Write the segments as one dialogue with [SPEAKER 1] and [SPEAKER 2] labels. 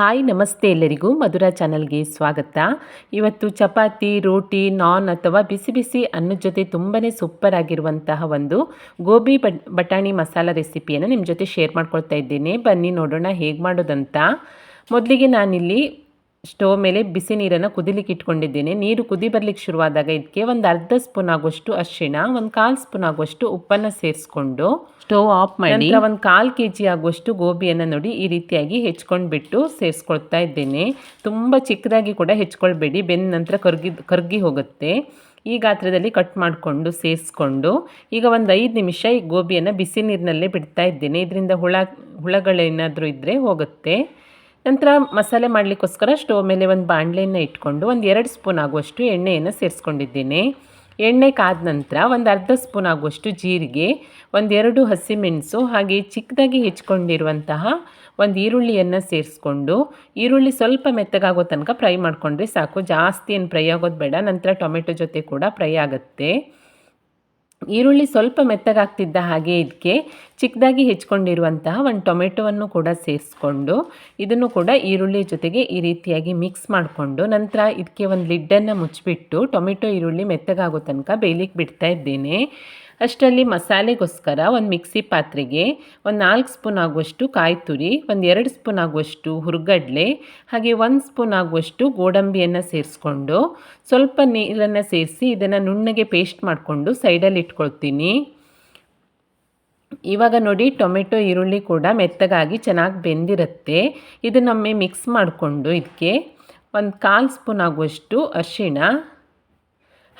[SPEAKER 1] Hi, ನಮಸ್ತೆ ಎಲ್ಲರಿಗೂ ಮಧುರ ಚಾನಲ್ಗೆ ಸ್ವಾಗತ. ಇವತ್ತು ಚಪಾತಿ, ರೋಟಿ, ನಾನ್ ಅಥವಾ ಬಿಸಿ ಬಿಸಿ ಅನ್ನದ ಜೊತೆ ತುಂಬಾ ಸೂಪರ್ ಆಗಿರುವಂತಹ ಒಂದು ಗೋಬಿ ಬಟ್, ಬಟಾಣಿ ಮಸಾಲ ರೆಸಿಪಿಯನ್ನು ನಿಮ್ಮ ಜೊತೆ ಶೇರ್ ಮಾಡ್ಕೊಳ್ತಾ ಇದ್ದೇನೆ. ಬನ್ನಿ ನೋಡೋಣ ಹೇಗೆ ಮಾಡೋದಂತ. ಮೊದಲಿಗೆ ನಾನಿಲ್ಲಿ ಸ್ಟೋವ್ ಮೇಲೆ ಬಿಸಿ ನೀರನ್ನು ಕುದಿಲಿಕ್ಕೆ ಇಟ್ಕೊಂಡಿದ್ದೇನೆ. ನೀರು ಕುದಿ ಬರಲಿಕ್ಕೆ ಶುರುವಾದಾಗ ಇದಕ್ಕೆ ಒಂದು ಅರ್ಧ ಸ್ಪೂನ್ ಆಗುವಷ್ಟು ಅರಿಶಿಣ ಒಂದು ಕಾಲು ಸ್ಪೂನ್ ಆಗುವಷ್ಟು ಉಪ್ಪನ್ನು ಸೇರಿಸ್ಕೊಂಡು ಸ್ಟೋವ್ ಆಫ್ ಮಾಡಿ. ಒಂದು ಕಾಲು ಕೆ ಜಿ ಆಗುವಷ್ಟು ಗೋಬಿಯನ್ನು ನೋಡಿ ಈ ರೀತಿಯಾಗಿ ಹೆಚ್ಕೊಂಡ್ಬಿಟ್ಟು ಸೇರಿಸ್ಕೊಳ್ತಾ ಇದ್ದೇನೆ. ತುಂಬ ಚಿಕ್ಕದಾಗಿ ಕೂಡ ಹೆಚ್ಕೊಳ್ಬೇಡಿ. ಬೆಂದ ನಂತರ ಕರ್ಗಿ ಕರ್ಗಿ ಹೋಗುತ್ತೆ. ಈ ಗಾತ್ರದಲ್ಲಿ ಕಟ್ ಮಾಡಿಕೊಂಡು ಸೇರಿಸ್ಕೊಂಡು ಈಗ ಒಂದು ಐದು ನಿಮಿಷ ಈ ಗೋಬಿಯನ್ನು ಬಿಸಿ ನೀರಿನಲ್ಲೇ ಬಿಡ್ತಾ ಇದ್ದೇನೆ. ಇದರಿಂದ ಹುಳ ಹುಳಗಳೇನಾದರೂ ಇದ್ದರೆ ಹೋಗುತ್ತೆ. ನಂತರ ಮಸಾಲೆ ಮಾಡಲಿಕ್ಕೋಸ್ಕರ ಸ್ಟೋವ್ ಮೇಲೆ ಒಂದು ಬಾಣಲೆಯನ್ನು ಇಟ್ಕೊಂಡು ಒಂದು ಎರಡು ಸ್ಪೂನ್ ಆಗುವಷ್ಟು ಎಣ್ಣೆಯನ್ನು ಸೇರಿಸ್ಕೊಂಡಿದ್ದೀನಿ. ಎಣ್ಣೆ ಕಾದ ನಂತರ ಒಂದು ಅರ್ಧ ಸ್ಪೂನ್ ಆಗುವಷ್ಟು ಜೀರಿಗೆ ಒಂದೆರಡು ಹಸಿಮೆಣಸು ಹಾಗೆ ಚಿಕ್ಕದಾಗಿ ಹೆಚ್ಕೊಂಡಿರುವಂತಹ ಒಂದು ಈರುಳ್ಳಿಯನ್ನು ಸೇರಿಸ್ಕೊಂಡು ಈರುಳ್ಳಿ ಸ್ವಲ್ಪ ಮೆತ್ತಗಾಗೋ ತನಕ ಫ್ರೈ ಮಾಡಿಕೊಂಡ್ರೆ ಸಾಕು. ಜಾಸ್ತಿ ಏನು ಫ್ರೈ ಆಗೋದು ಬೇಡ. ನಂತರ ಟೊಮೆಟೊ ಜೊತೆ ಕೂಡ ಫ್ರೈ ಆಗುತ್ತೆ. ಈರುಳ್ಳಿ ಸ್ವಲ್ಪ ಮೆತ್ತಗಾಗ್ತಿದ್ದ ಹಾಗೆ ಇದಕ್ಕೆ ಚಿಕ್ಕದಾಗಿ ಹೆಚ್ಕೊಂಡಿರುವಂತಹ ಒಂದು ಟೊಮೆಟೊವನ್ನು ಕೂಡ ಸೇರಿಸ್ಕೊಂಡು ಇದನ್ನು ಕೂಡ ಈರುಳ್ಳಿ ಜೊತೆಗೆ ಈ ರೀತಿಯಾಗಿ ಮಿಕ್ಸ್ ಮಾಡಿಕೊಂಡು ನಂತರ ಇದಕ್ಕೆ ಒಂದು ಲಿಡ್ಡನ್ನು ಮುಚ್ಚಿಬಿಟ್ಟು ಟೊಮೆಟೊ ಈರುಳ್ಳಿ ಮೆತ್ತಗಾಗೋ ತನಕ ಬೇಯಲಿಕ್ಕೆ ಬಿಡ್ತಾ ಇದ್ದೇನೆ. ಅಷ್ಟರಲ್ಲಿ ಮಸಾಲೆಗೋಸ್ಕರ ಒಂದು ಮಿಕ್ಸಿ ಪಾತ್ರೆಗೆ ಒಂದು ನಾಲ್ಕು ಸ್ಪೂನ್ ಆಗುವಷ್ಟು ಕಾಯಿ ತುರಿ, ಒಂದು ಎರಡು ಸ್ಪೂನ್ ಆಗುವಷ್ಟು ಹುರ್ಗಡ್ಲೆ, ಹಾಗೆ ಒಂದು ಸ್ಪೂನ್ ಆಗುವಷ್ಟು ಗೋಡಂಬಿಯನ್ನು ಸೇರಿಸ್ಕೊಂಡು ಸ್ವಲ್ಪ ನೀರನ್ನು ಸೇರಿಸಿ ಇದನ್ನು ನುಣ್ಣಗೆ ಪೇಸ್ಟ್ ಮಾಡಿಕೊಂಡು ಸೈಡಲ್ಲಿ ಇಟ್ಕೊಳ್ತೀನಿ. ಇವಾಗ ನೋಡಿ ಟೊಮೆಟೊ, ಈರುಳ್ಳಿ ಕೂಡ ಮೆತ್ತಗಾಗಿ ಚೆನ್ನಾಗಿ ಬೆಂದಿರುತ್ತೆ. ಇದನ್ನೊಮ್ಮೆ ಮಿಕ್ಸ್ ಮಾಡಿಕೊಂಡು ಇದಕ್ಕೆ ಒಂದು ಕಾಲು ಸ್ಪೂನ್ ಆಗುವಷ್ಟು ಅರಿಶಿಣ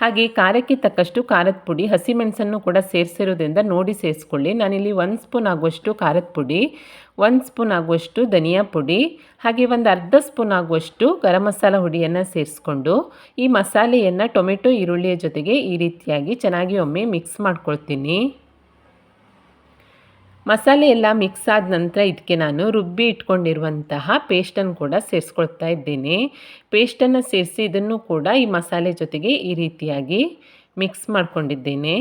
[SPEAKER 1] ಹಾಗೆ ಖಾರಕ್ಕೆ ತಕ್ಕಷ್ಟು ಖಾರದ ಪುಡಿ ಹಸಿಮೆಣಸನ್ನು ಕೂಡ ಸೇರಿಸಿರೋದ್ರಿಂದ ನೋಡಿ ಸೇರಿಸ್ಕೊಳ್ಳಿ. ನಾನಿಲ್ಲಿ ಒಂದು ಸ್ಪೂನ್ ಆಗುವಷ್ಟು ಖಾರದ ಪುಡಿ ಒಂದು ಸ್ಪೂನ್ ಆಗುವಷ್ಟು ಧನಿಯಾ ಪುಡಿ, ಹಾಗೆ ಒಂದು ಅರ್ಧ ಸ್ಪೂನ್ ಆಗುವಷ್ಟು ಗರಂ ಮಸಾಲ ಹುಡಿಯನ್ನು ಸೇರಿಸ್ಕೊಂಡು ಈ ಮಸಾಲೆಯನ್ನು ಟೊಮೆಟೊ, ಈರುಳ್ಳಿಯ ಜೊತೆಗೆ ಈ ರೀತಿಯಾಗಿ ಚೆನ್ನಾಗಿ ಒಮ್ಮೆ ಮಿಕ್ಸ್ ಮಾಡ್ಕೊಳ್ತೀನಿ. ಮಸಾಲೆ ಎಲ್ಲ ಮಿಕ್ಸ್ ಆದ ನಂತರ ಇದಕ್ಕೆ ನಾನು ರುಬ್ಬಿ ಇಟ್ಕೊಂಡಿರುವಂತಹ ಪೇಸ್ಟನ್ನು ಕೂಡ ಸೇರಿಸ್ಕೊಳ್ತಾ ಇದ್ದೇನೆ. ಪೇಸ್ಟನ್ನು ಸೇರಿಸಿ ಇದನ್ನು ಕೂಡ ಈ ಮಸಾಲೆ ಜೊತೆಗೆ ಈ ರೀತಿಯಾಗಿ ಮಿಕ್ಸ್ ಮಾಡ್ಕೊಂಡಿದ್ದೇನೆ.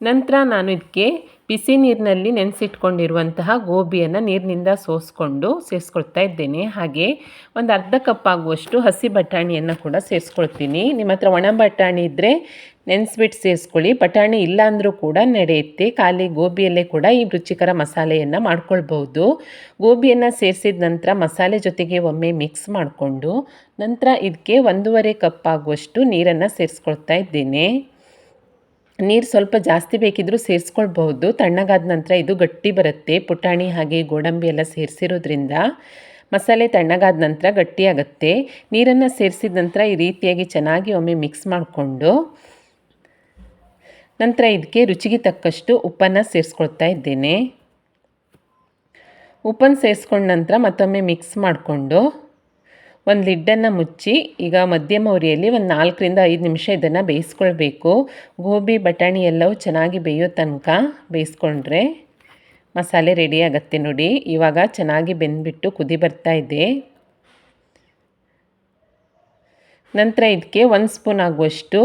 [SPEAKER 1] ನಂತರ ನಾನು ಇದಕ್ಕೆ ಬಿಸಿ ನೀರಿನಲ್ಲಿ ನೆನೆಸಿಟ್ಕೊಂಡಿರುವಂತಹ ಗೋಬಿಯನ್ನು ನೀರಿನಿಂದ ಸೋಸ್ಕೊಂಡು ಸೇರಿಸ್ಕೊಳ್ತಾ ಇದ್ದೇನೆ. ಹಾಗೆ ಒಂದು ಅರ್ಧ ಕಪ್ ಆಗುವಷ್ಟು ಹಸಿ ಬಟಾಣಿಯನ್ನು ಕೂಡ ಸೇರಿಸ್ಕೊಳ್ತೀನಿ. ನಿಮ್ಮ ಹತ್ರ ಒಣ ಬಟಾಣಿ ಇದ್ದರೆ ನೆನೆಸ್ಬಿಟ್ಟು ಸೇರಿಸ್ಕೊಳ್ಳಿ. ಬಟಾಣಿ ಇಲ್ಲಾಂದರೂ ಕೂಡ ನಡೆಯುತ್ತೆ. ಖಾಲಿ ಗೋಬಿಯಲ್ಲೇ ಕೂಡ ಈ ರುಚಿಕರ ಮಸಾಲೆಯನ್ನು ಮಾಡ್ಕೊಳ್ಬೋದು ಗೋಬಿಯನ್ನು ಸೇರಿಸಿದ ನಂತರ ಮಸಾಲೆ ಜೊತೆಗೆ ಒಮ್ಮೆ ಮಿಕ್ಸ್ ಮಾಡಿಕೊಂಡು ನಂತರ ಇದಕ್ಕೆ ಒಂದೂವರೆ ಕಪ್ ಆಗುವಷ್ಟು ನೀರನ್ನು ಸೇರಿಸ್ಕೊಳ್ತಾ ಇದ್ದೇನೆ. ನೀರು ಸ್ವಲ್ಪ ಜಾಸ್ತಿ ಬೇಕಿದ್ದರೂ ಸೇರಿಸ್ಕೊಳ್ಬಹುದು. ತಣ್ಣಗಾದ ನಂತರ ಇದು ಗಟ್ಟಿ ಬರುತ್ತೆ. ಪುಟಾಣಿ ಹಾಗೆ ಗೋಡಂಬಿ ಎಲ್ಲ ಸೇರಿಸಿರೋದ್ರಿಂದ ಮಸಾಲೆ ತಣ್ಣಗಾದ ನಂತರ ಗಟ್ಟಿಯಾಗತ್ತೆ. ನೀರನ್ನು ಸೇರಿಸಿದ ನಂತರ ಈ ರೀತಿಯಾಗಿ ಚೆನ್ನಾಗಿ ಒಮ್ಮೆ ಮಿಕ್ಸ್ ಮಾಡಿಕೊಂಡು ನಂತರ ಇದಕ್ಕೆ ರುಚಿಗೆ ತಕ್ಕಷ್ಟು ಉಪ್ಪನ್ನು ಸೇರಿಸ್ಕೊಳ್ತಾ ಇದ್ದೇನೆ. ಉಪ್ಪನ್ನು ಸೇರಿಸ್ಕೊಂಡ ನಂತರ ಮತ್ತೊಮ್ಮೆ ಮಿಕ್ಸ್ ಮಾಡಿಕೊಂಡು ಒಂದು ಲಿಡ್ಡನ್ನು ಮುಚ್ಚಿ ಈಗ ಮಧ್ಯಮ ಉರಿಯಲ್ಲಿ ಒಂದು ನಾಲ್ಕರಿಂದ ಐದು ನಿಮಿಷ ಇದನ್ನು ಬೇಯಿಸ್ಕೊಳ್ಬೇಕು. ಗೋಬಿ, ಬಟಾಣಿ ಎಲ್ಲವೂ ಚೆನ್ನಾಗಿ ಬೇಯೋ ತನಕ ಬೇಯಿಸ್ಕೊಂಡ್ರೆ ಮಸಾಲೆ ರೆಡಿ ಆಗುತ್ತೆ ನೋಡಿ. ಇವಾಗ ಚೆನ್ನಾಗಿ ಬೆಂದ್ಬಿಟ್ಟು ಕುದಿ ಬರ್ತಾ ಇದೆ. ನಂತರ ಇದಕ್ಕೆ ಒಂದು ಸ್ಪೂನ್ ಆಗುವಷ್ಟು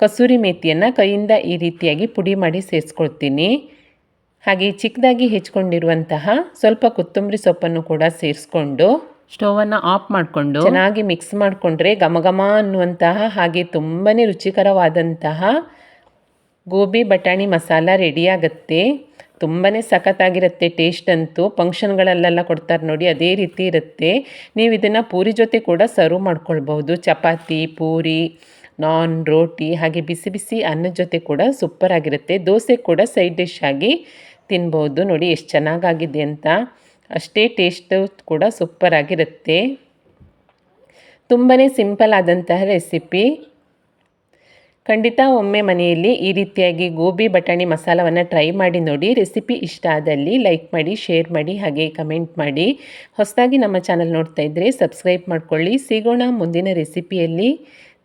[SPEAKER 1] ಕಸೂರಿ ಮೇಥಿಯನ್ನು ಕೈಯಿಂದ ಈ ರೀತಿಯಾಗಿ ಪುಡಿ ಮಾಡಿ ಸೇರಿಸ್ಕೊಳ್ತೀನಿ. ಹಾಗೆ ಚಿಕ್ಕದಾಗಿ ಹೆಚ್ಕೊಂಡಿರುವಂತಹ ಸ್ವಲ್ಪ ಕೊತ್ತಂಬರಿ ಸೊಪ್ಪನ್ನು ಕೂಡ ಸೇರಿಸ್ಕೊಂಡು ಸ್ಟೋವನ್ನು ಆಫ್ ಮಾಡಿಕೊಂಡು ಚೆನ್ನಾಗಿ ಮಿಕ್ಸ್ ಮಾಡಿಕೊಂಡ್ರೆ ಘಮ ಘಮ ಅನ್ನುವಂತಹ ಹಾಗೆ ತುಂಬಾ ರುಚಿಕರವಾದಂತಹ ಗೋಬಿ ಬಟಾಣಿ ಮಸಾಲ ರೆಡಿಯಾಗತ್ತೆ ತುಂಬಾ ಸಖತ್ತಾಗಿರುತ್ತೆ ಟೇಸ್ಟ್ ಅಂತೂ. ಫಂಕ್ಷನ್ಗಳಲ್ಲೆಲ್ಲ ಕೊಡ್ತಾರೆ ನೋಡಿ ಅದೇ ರೀತಿ ಇರುತ್ತೆ. ನೀವು ಇದನ್ನು ಪೂರಿ ಜೊತೆ ಕೂಡ ಸರ್ವ್ ಮಾಡ್ಕೊಳ್ಬೋದು ಚಪಾತಿ ಪೂರಿ ನಾನ್, ರೋಟಿ, ಹಾಗೆ ಬಿಸಿ ಬಿಸಿ ಅನ್ನದ ಜೊತೆ ಕೂಡ ಸೂಪರ್ ಆಗಿರುತ್ತೆ. ದೋಸೆ ಕೂಡ ಸೈಡ್ ಡಿಶ್ ಆಗಿ ತಿನ್ಬೋದು. ನೋಡಿ ಎಷ್ಟು ಚೆನ್ನಾಗಾಗಿದೆ ಅಂತ. ಅಷ್ಟೇ ಟೇಸ್ಟು ಕೂಡ ಸೂಪರಾಗಿರುತ್ತೆ ತುಂಬಾ ಸಿಂಪಲ್ ಆದಂತಹ ರೆಸಿಪಿ ಖಂಡಿತ ಒಮ್ಮೆ ಮನೆಯಲ್ಲಿ ಈ ರೀತಿಯಾಗಿ ಗೋಬಿ ಬಟಾಣಿ ಮಸಾಲವನ್ನು ಟ್ರೈ ಮಾಡಿ ನೋಡಿ. ರೆಸಿಪಿ ಇಷ್ಟ ಆದಲ್ಲಿ ಲೈಕ್ ಮಾಡಿ ಶೇರ್ ಮಾಡಿ, ಹಾಗೆ ಕಮೆಂಟ್ ಮಾಡಿ. ಹೊಸದಾಗಿ ನಮ್ಮ ಚಾನಲ್ ನೋಡ್ತಾ ಇದ್ದರೆ ಸಬ್ಸ್ಕ್ರೈಬ್ ಮಾಡ್ಕೊಳ್ಳಿ. ಸಿಗೋಣ ಮುಂದಿನ ರೆಸಿಪಿಯಲ್ಲಿ